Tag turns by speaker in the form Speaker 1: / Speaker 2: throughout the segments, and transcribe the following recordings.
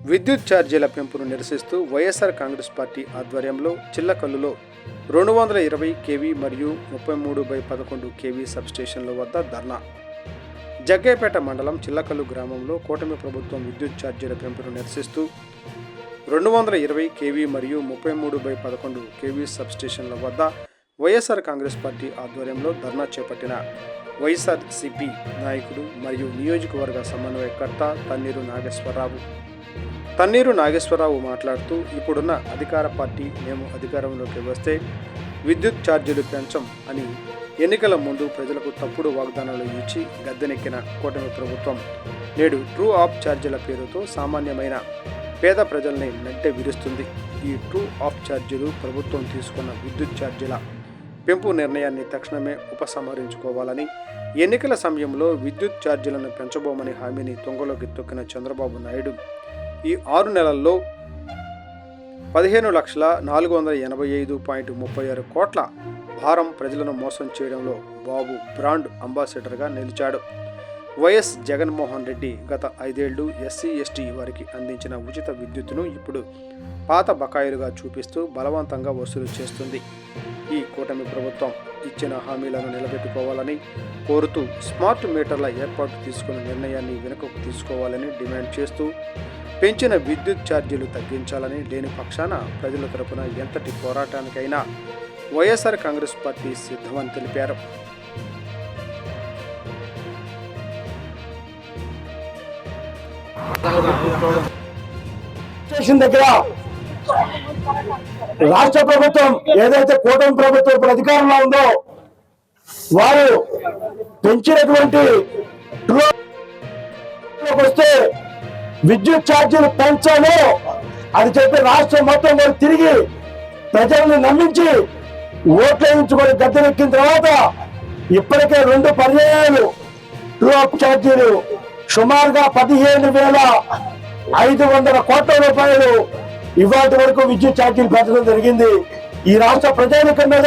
Speaker 1: విద్యుత్ ఛార్జీల పెంపును నిరసిస్తూ వైఎస్ఆర్ కాంగ్రెస్ పార్టీ ఆధ్వర్యంలో చిల్లకల్లులో రెండు వందల ఇరవై కేవీ మరియు ముప్పై మూడు బై పదకొండు కేవీ సబ్స్టేషన్ల వద్ద ధర్నా. జగ్గేపేట మండలం చిల్లకల్లు గ్రామంలో కూటమి ప్రభుత్వం విద్యుత్ ఛార్జీల పెంపును నిరసిస్తూ రెండు వందల ఇరవై కేవీ మరియు ముప్పై మూడు బై పదకొండు కేవీ సబ్స్టేషన్ల వద్ద వైఎస్ఆర్ కాంగ్రెస్ పార్టీ ఆధ్వర్యంలో ధర్నా చేపట్టిన వైఎస్ఆర్ సిపి నాయకుడు మరియు నియోజకవర్గ సమన్వయకర్త తన్నీరు నాగేశ్వరరావు. తన్నీరు నాగేశ్వరరావు మాట్లాడుతూ ఇప్పుడున్న అధికార పార్టీ మేము అధికారంలోకి వస్తే విద్యుత్ ఛార్జీలు పెంచం అని ఎన్నికల ముందు ప్రజలకు తప్పుడు వాగ్దానాలు ఇచ్చి గద్దెనెక్కిన కూటమి ప్రభుత్వం. నేడు ట్రూ ఆఫ్ ఛార్జీల పేరుతో సామాన్యమైన పేద ప్రజల్ని నట్టె విరుస్తుంది. ఈ ట్రూ ఆఫ్ ఛార్జీలు ప్రభుత్వం తీసుకున్న విద్యుత్ ఛార్జీల పెంపు నిర్ణయాన్ని తక్షణమే ఉపసంహరించుకోవాలని ఎన్నికల సమయంలో విద్యుత్ ఛార్జీలను పెంచబోమని హామీని తొంగలోకి తొక్కిన చంద్రబాబు నాయుడు. ఈ ఆరు నెలల్లో పదిహేను లక్షల నాలుగు వందల ఎనభై ఐదు పాయింట్ ముప్పై ఆరు కోట్ల భారం ప్రజలను మోసం చేయడంలో బాబు బ్రాండ్ అంబాసిడర్గా నిలిచాడు. వైఎస్ జగన్మోహన్ రెడ్డి గత ఐదేళ్ళు ఎస్సీ ఎస్టీ వారికి అందించిన ఉచిత విద్యుత్తును ఇప్పుడు పాత బకాయిలుగా చూపిస్తూ బలవంతంగా వసూలు చేస్తుంది. ఈ కూటమి ప్రభుత్వం ఇచ్చిన హామీలను నిలబెట్టుకోవాలని కోరుతూ స్మార్ట్ మీటర్ల ఏర్పాటు తీసుకున్న నిర్ణయాన్ని వెనుకకు తీసుకోవాలని డిమాండ్ చేస్తూ పెంచిన విద్యుత్ ఛార్జీలు తగ్గించాలని లేని పక్షాన ప్రజల తరపున ఎంతటి పోరాటానికైనా వైఎస్ఆర్ కాంగ్రెస్ పార్టీ సిద్ధమని తెలిపారు.
Speaker 2: స్టేషన్ దగ్గర రాష్ట్ర ప్రభుత్వం ఏదైతే కూటమి ప్రభుత్వం ఇప్పుడు అధికారంలో ఉందో వారు పెంచినటువంటి వస్తే విద్యుత్ ఛార్జీలు పెంచాను అని చెప్పి రాష్ట్రం మొత్తం వారు తిరిగి ప్రజల్ని నమ్మించి ఓట్లేయించుకొని గద్దెనెక్కిన తర్వాత ఇప్పటికే రెండు పర్యాయాలు ట్రూ అప్ ఛార్జీలు సుమారుగా పదిహేను వేల ఐదు వందల కోట్ల రూపాయలు ఇవాటి వరకు విద్యుత్ ఛార్జీలు పెంచడం జరిగింది. ఈ రాష్ట్ర ప్రజానికం మీద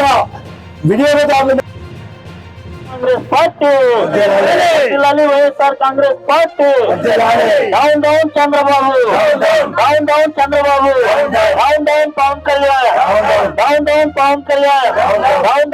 Speaker 2: వినియోగదారుల
Speaker 3: party YSR Congress party. Down down Chandrababu. Down down Chandrababu. Down down Pawan Kalyan. Down down Pawan Kalyan. Down down